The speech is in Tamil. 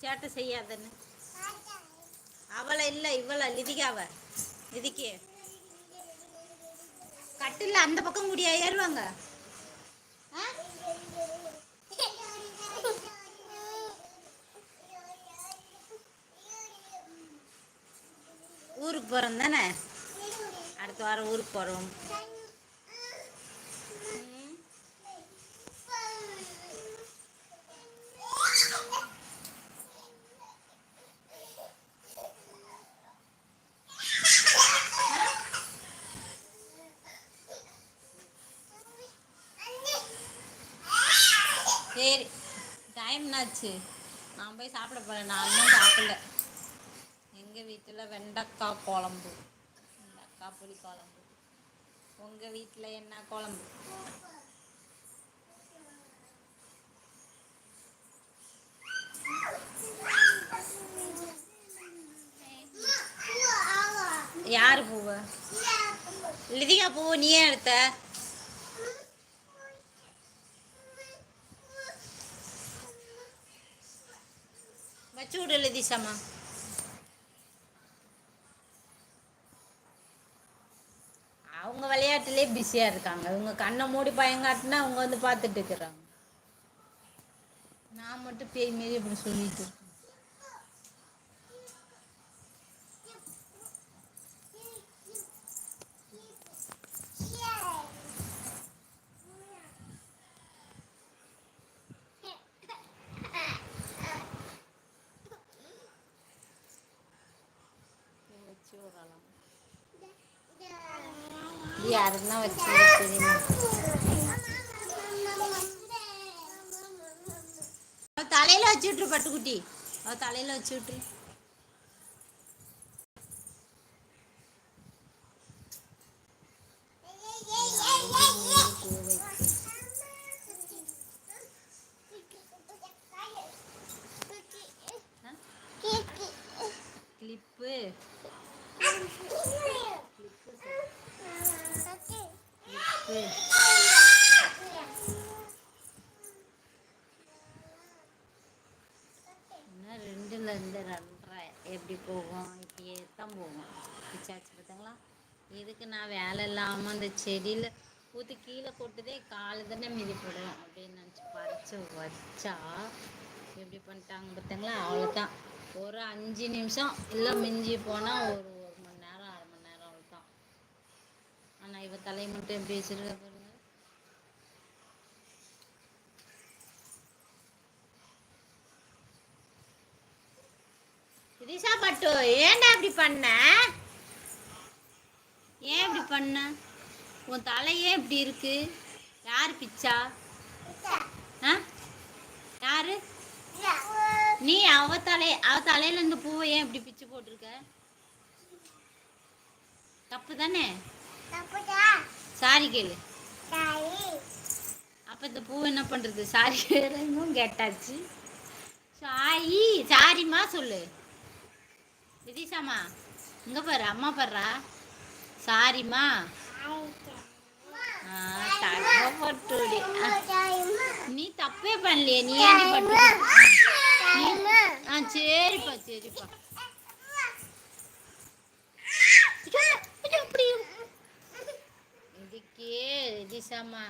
சேட்டை செய்யாதன்னு. அவளை இல்லை இவளை லிதிகாவ. லிதிக்கு. கட்டில் அந்த பக்கம் முடியா ஏறுவாங்க. ஆ? ஊருக்கு போகிறோம் தானே? அடுத்த வாரம் ஊருக்கு போகிறோம் சரி டைம் என்னாச்சு? நான் போய் சாப்பிட போகிறேன் நான் இன்னும் சாப்பிடல. எங்கள் வீட்டில் வெண்டைக்காய் குழம்பு. வெண்டைக்காய் புளி குழம்பு. உங்கள் வீட்டில் என்ன குழம்பு? யார் பூவு? லிதிகா பூவு நீ ஏன் எடுத்த? வச்சு விடு லிதிஷாமா அவங்க விளையாட்டுலயே பிஸியா இருக்காங்க. இவங்க கண்ணை மூடி பயங்காட்டினா அவங்க வந்து பார்த்துட்டு இருக்கிறாங்க. நான் மட்டும் பேய் மாரி அப்படி சொல்லிட்டு இருக்கேன் யாருன்னா வச்சு தெரியுமா? தலையில வச்சு விட்டுரு பட்டுக்குட்டி. அவ தலையில வச்சு விட்டுரு கிளிப்பு கிளிப்பு ரெண்டரை? எப்படி போகும்? இப்படியே தான் போகும். பிச்சாச்சு பார்த்தாங்களா இதுக்கு நான் வேலை இல்லாமல் அந்த செடியில் ஊற்றி கீழே கொட்டுதே காலு தானே மிதிப்படும் அப்படின்னு நினச்சி பறிச்சு வச்சா எப்படி பண்ணிட்டாங்க பார்த்தாங்களா அவ்வளோதான் ஒரு அஞ்சு நிமிஷம் இல்லை மிஞ்சி போனால் ஒரு ஆனால் இவ தலை மட்டும் எப்படி வச்சிருக்க பாருங்க. திரிஷா பட்டு ஏன்டா இப்படி பண்ண? ஏன் இப்படி பண்ண? உன் தலையே இப்படி இருக்கு? யார் பிச்சா? ஆ? யாரு? நீ அவ தலை அவ தலையில இருந்து பூவை ஏன் இப்படி பிச்சு போட்டிருக்க? தப்பு தானே? சாரி கேளு. அப்ப இந்த பூ என்ன பண்றது? சாரி கேளுங்கும் கேட்டாச்சு. சாரி சாரிம்மா சொல்லு. விதிஷாமா இங்க பாரு அம்மா பாருடா. சாரிம்மா. நீ தப்பே பண்ணலையே நீ ஏன் பட்டு ஆ சரிப்பா சரிப்பா. இதுக்கே திசாமா